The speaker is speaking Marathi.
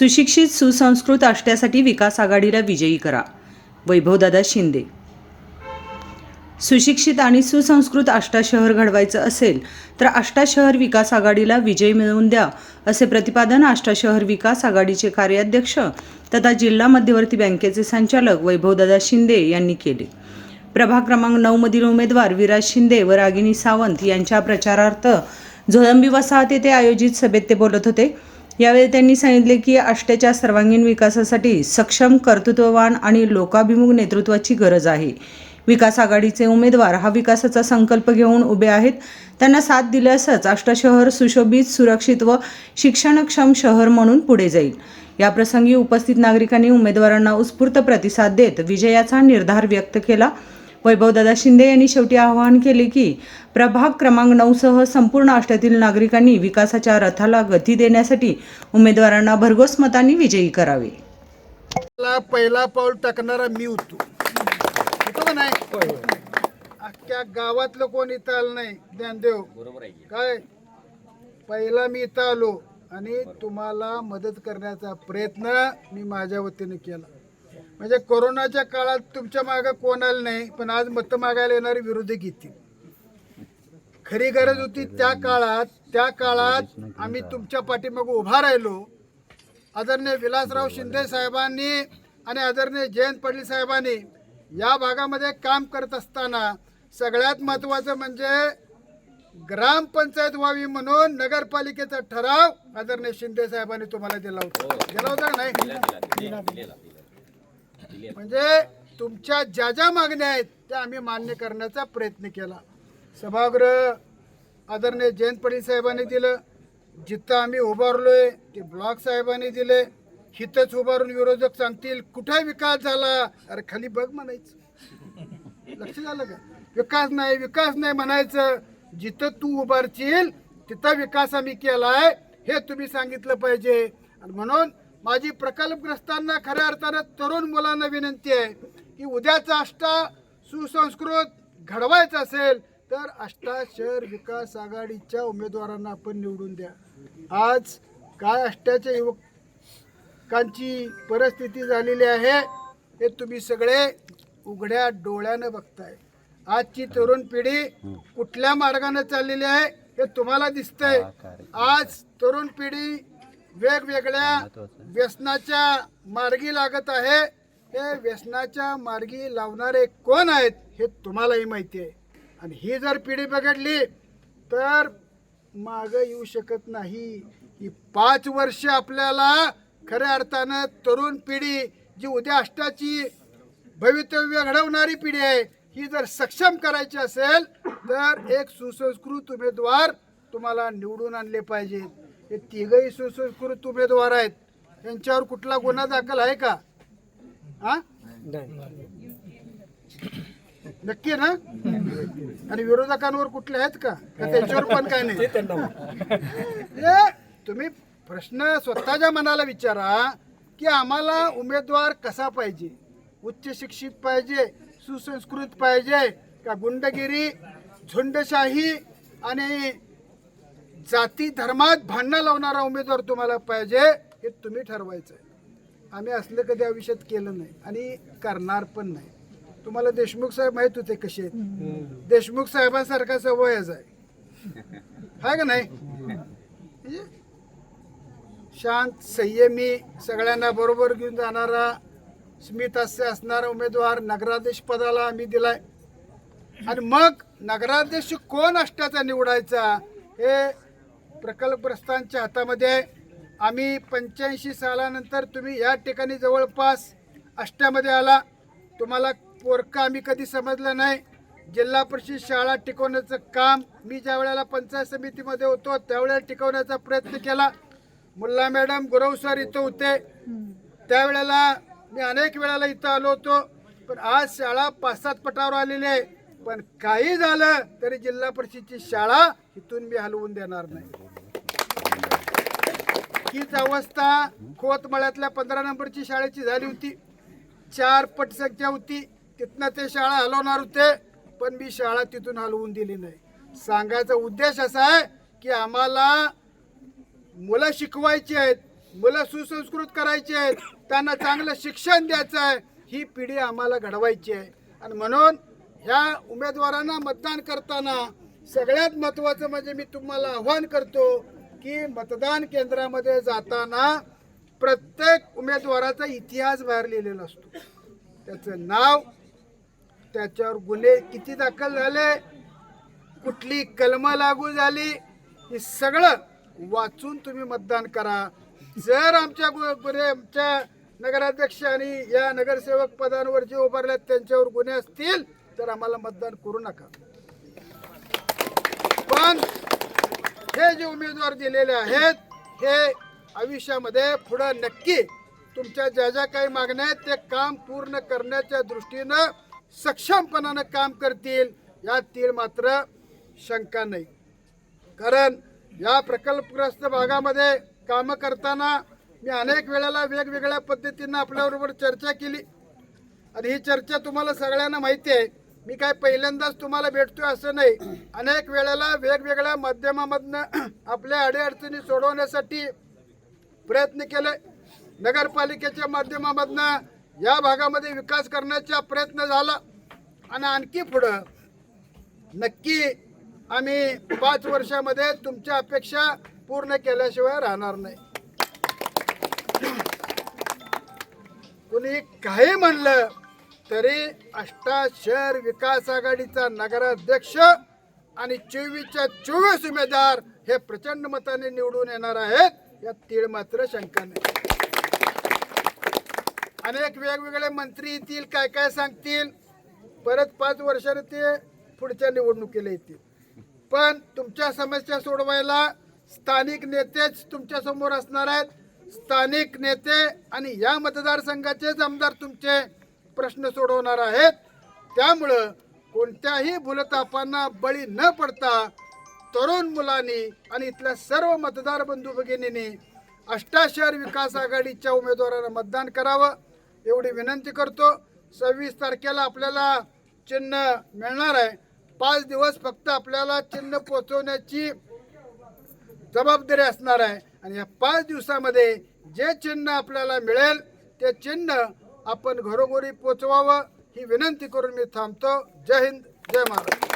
सुशिक्षित सुसंस्कृत आष्ट्यासाठी विकास आघाडीला विजयी करा. वैभवदादा शिंदे. सुशिक्षित आणि सुसंस्कृत आष्टा शहर घडवायचं असेल तर आष्टा शहर विकास आघाडीला विजय मिळवून द्या असे प्रतिपादन आष्टा शहर विकास आघाडीचे कार्याध्यक्ष तथा जिल्हा मध्यवर्ती बँकेचे संचालक वैभवदादा शिंदे यांनी केले. प्रभाग क्रमांक नऊमधील उमेदवार विराज शिंदे व रागिनी सावंत यांच्या प्रचारार्थ झोळंबी वसाहत येथे आयोजित सभेत ते बोलत होते. यावेळी त्यांनी सांगितले की आष्ट्याच्या सर्वांगीण विकासासाठी सक्षम कर्तृत्ववान आणि लोकाभिमुख नेतृत्वाची गरज आहे. विकास आघाडीचे उमेदवार हा विकासाचा संकल्प घेऊन उभे आहेत. त्यांना साथ दिल्यासच आष्टा शहर सुशोभित सुरक्षित व शिक्षणक्षम शहर म्हणून पुढे जाईल. याप्रसंगी उपस्थित नागरिकांनी उमेदवारांना उत्स्फूर्त प्रतिसाद देत विजयाचा निर्धार व्यक्त केला. वैभवदादा शिंदे यांनी शेवटी आवाहन केले की प्रभाग क्रमांक नऊसह संपूर्ण आष्ट्यातील नागरिकांनी विकासाच्या रथाला गती देण्यासाठी उमेदवारांना भरघोस मतांनी विजयी करावे. पहिला पाऊल टाकणारा मी होतो. अख्ख्या गावातलं कोण इथं आलं नाही? ज्ञानदेव. बरोबर आहे काय? पहिला मी इथं आलो आणि तुम्हाला मदत करण्याचा प्रयत्न मी माझ्या वतीने केला. म्हणजे कोरोनाच्या काळात तुमच्या मागं कोण आलं नाही पण आज मतं मागायला येणारे विरोधी घेतील खरी गरज होती त्या काळात त्या काळात आम्ही तुमच्या पाठीमागे उभा राहिलो. आदरणीय विलासराव शिंदे साहेबांनी आणि आदरणीय जयंत पाटील साहेबांनी या भागामध्ये काम करत असताना सगळ्यात महत्त्वाचं म्हणजे ग्रामपंचायत व्हावी म्हणून नगरपालिकेचा ठराव आदरणीय शिंदे साहेबांनी तुम्हाला दिला होता. दिला होता नाही? म्हणजे तुमच्या ज्या ज्या मागण्या आहेत त्या आम्ही मान्य करण्याचा प्रयत्न केला. सभागृह आदरणीय जयंत पाटील साहेबांनी दिलं. जिथं आम्ही उभारलोय ते ब्लॉक साहेबांनी दिले. हिथंच उभारून विरोधक सांगतील कुठे विकास झाला? अरे खाली बघ म्हणायचं. लक्ष झालं का? विकास नाही विकास नाही म्हणायचं. जिथं तू उभारशील तिथं विकास आम्ही केलाय हे तुम्ही सांगितलं पाहिजे. आणि म्हणून माझी प्रकल्पग्रस्तांना खऱ्या अर्थानं तरुण मुलांना विनंती आहे की उद्याचा आष्टा सुसंस्कृत घडवायचा असेल तर आष्टा शहर विकास आघाडीच्या उमेदवारांना आपण निवडून द्या. आज काय आष्ट्याच्या युवकांची परिस्थिती झालेली आहे हे तुम्ही सगळे उघड्या डोळ्यानं बघताय. आजची तरुण पिढी कुठल्या मार्गाने चाललेली आहे हे तुम्हाला दिसतंय. आज तरुण पिढी वेगवेगळ्या व्यसनाच्या मार्गी लागत आहे. हे व्यसनाच्या मार्गी लावणारे कोण आहेत हे तुम्हालाही माहिती आहे. आणि ही जर पिढी बघडली तर माग येऊ शकत नाही. ही पाच वर्ष आपल्याला खऱ्या अर्थानं तरुण पिढी जी उद्या अष्टाची भवितव्य घडवणारी पिढी आहे ही जर सक्षम करायची असेल तर एक सुसंस्कृत उमेदवार तुम्हाला निवडून आणले पाहिजेत. हे तिघही सुसंस्कृत उमेदवार आहेत. त्यांच्यावर कुठला गुन्हा दाखल आहे का? हा? नक्की ना? आणि विरोधकांवर कुठले आहेत का त्यांच्यावर पण काय नाही? हे तुम्ही प्रश्न स्वतःच्या मनाला विचारा की आम्हाला उमेदवार कसा पाहिजे? उच्च शिक्षित पाहिजे सुसंस्कृत पाहिजे का गुंडगिरी झुंडशाही आणि जाती धर्मात भांडणं लावणारा उमेदवार तुम्हाला पाहिजे हे तुम्ही ठरवायचं आहे आम्ही असलं कधी आयुष्यात केलं नाही आणि करणार पण नाही. तुम्हाला देशमुख साहेब माहीत होते कसे आहेत? देशमुख साहेबांसारखा सवयच आहे. आहे का नाही? म्हणजे शांत संयमी सगळ्यांना बरोबर घेऊन जाणारा स्मितहास्य असणारा उमेदवार नगराध्यक्ष पदाला आम्ही दिलाय. आणि मग नगराध्यक्ष कोण अष्टाचा निवडायचा हे प्रकल्पग्रस्तांच्या हातामध्ये आहे आम्ही पंच्याऐंशी सालानंतर तुम्ही या ठिकाणी जवळपास अष्ट्यामध्ये आला. तुम्हाला पोरका आम्ही कधी समजलं नाही. जिल्हा परिषद शाळा टिकवण्याचं काम मी ज्या वेळेला पंचायत समितीमध्ये होतो त्यावेळेला टिकवण्याचा प्रयत्न केला. मुल्ला मॅडम गुरव सर इथं होते. त्यावेळेला मी अनेक वेळेला इथं आलो होतो. पण आज शाळा पाच सात पटावर आलेली आहे. पण काही झालं तरी जिल्हा परिषदची शाळा इथून मी हलवून देणार नाही. हीच अवस्था खोतमळ्यातल्या पंधरा नंबरची शाळेची झाली होती. चार पट संख्या होती. तिथनं ते शाळा हलवणार होते पण मी शाळा तिथून हलवून दिली नाही. सांगायचा उद्देश असा आहे की आम्हाला मुलं शिकवायची आहेत मुलं सुसंस्कृत करायची आहेत त्यांना चांगलं शिक्षण द्यायचं आहे ही पिढी आम्हाला घडवायची आहे. आणि म्हणून ह्या उमेदवारांना मतदान करताना सगळ्यात महत्त्वाचं म्हणजे मी तुम्हाला आव्हान करतो की मतदान केंद्रामध्ये जाताना प्रत्येक उमेदवाराचा इतिहास बाहेर लिहिलेला असतो. त्याचं नाव त्याच्यावर गुन्हे किती दाखल झाले कुठली कलम लागू झाली हे सगळं वाचून तुम्ही मतदान करा. जर आमच्या गु- गुन्हे आमच्या नगराध्यक्ष आणि या नगरसेवक पदांवर जे उभारल्यात त्यांच्यावर गुन्हे असतील तर आम्हाला मतदान करू नका. पण हे जे उमेदवार दिलेले आहेत हे आयुष्यामध्ये पुढं नक्की तुमच्या ज्या ज्या काही मागण्या आहेत ते काम पूर्ण करण्याच्या दृष्टीनं सक्षमपणानं काम करतील यातील मात्र शंका नाही. कारण या प्रकल्पग्रस्त भागामध्ये कामं करताना मी अनेक वेळेला वेगवेगळ्या पद्धतीनं आपल्याबरोबर चर्चा केली. आणि ही चर्चा तुम्हाला सगळ्यांना माहिती आहे मी काय पहिल्यांदाच तुम्हाला भेटतोय असं नाही. अनेक वेळेला वेगवेगळ्या माध्यमामधनं आपल्या अडीअडचणी सोडवण्यासाठी प्रयत्न केले. नगरपालिकेच्या माध्यमामधनं या भागामध्ये विकास करण्याचा प्रयत्न झाला. आणि आणखी पुढं नक्की आम्ही पाच वर्षामध्ये तुमच्या अपेक्षा पूर्ण केल्याशिवाय राहणार नाही. कुणी काही म्हणलं तरी अष्टा शहर विकास आघाडीचा नगराध्यक्ष आणि चोवीसच्या चोवीस उमेदवार हे प्रचंड मताने निवडून येणार आहेत यात तीळ मात्र शंका नाही. अनेक वेगवेगळे मंत्री येतील काय काय सांगतील परत पाच वर्षाने ते पुढच्या निवडणुकीला येतील. पण तुमच्या समस्या सोडवायला स्थानिक नेतेच तुमच्यासमोर असणार आहेत. स्थानिक नेते आणि या मतदारसंघाचेच आमदार तुमचे प्रश्न सोडवणार आहेत. त्यामुळं कोणत्याही भूलतापांना बळी न पडता तरुण मुलांनी आणि इथल्या सर्व मतदार बंधू भगिनींनी अष्टाशहर विकास आघाडीच्या उमेदवारांना मतदान करावं एवढी विनंती करतो. सव्वीस तारखेला आपल्याला चिन्ह मिळणार आहे. पाच दिवस फक्त आपल्याला चिन्ह पोचवण्याची जबाबदारी असणार आहे. आणि या पाच दिवसामध्ये जे चिन्ह आपल्याला मिळेल ते चिन्ह आपण घरोघरी पोचवावं ही विनंती करून मी थांबतो. जय हिंद जय महाराष्ट्र.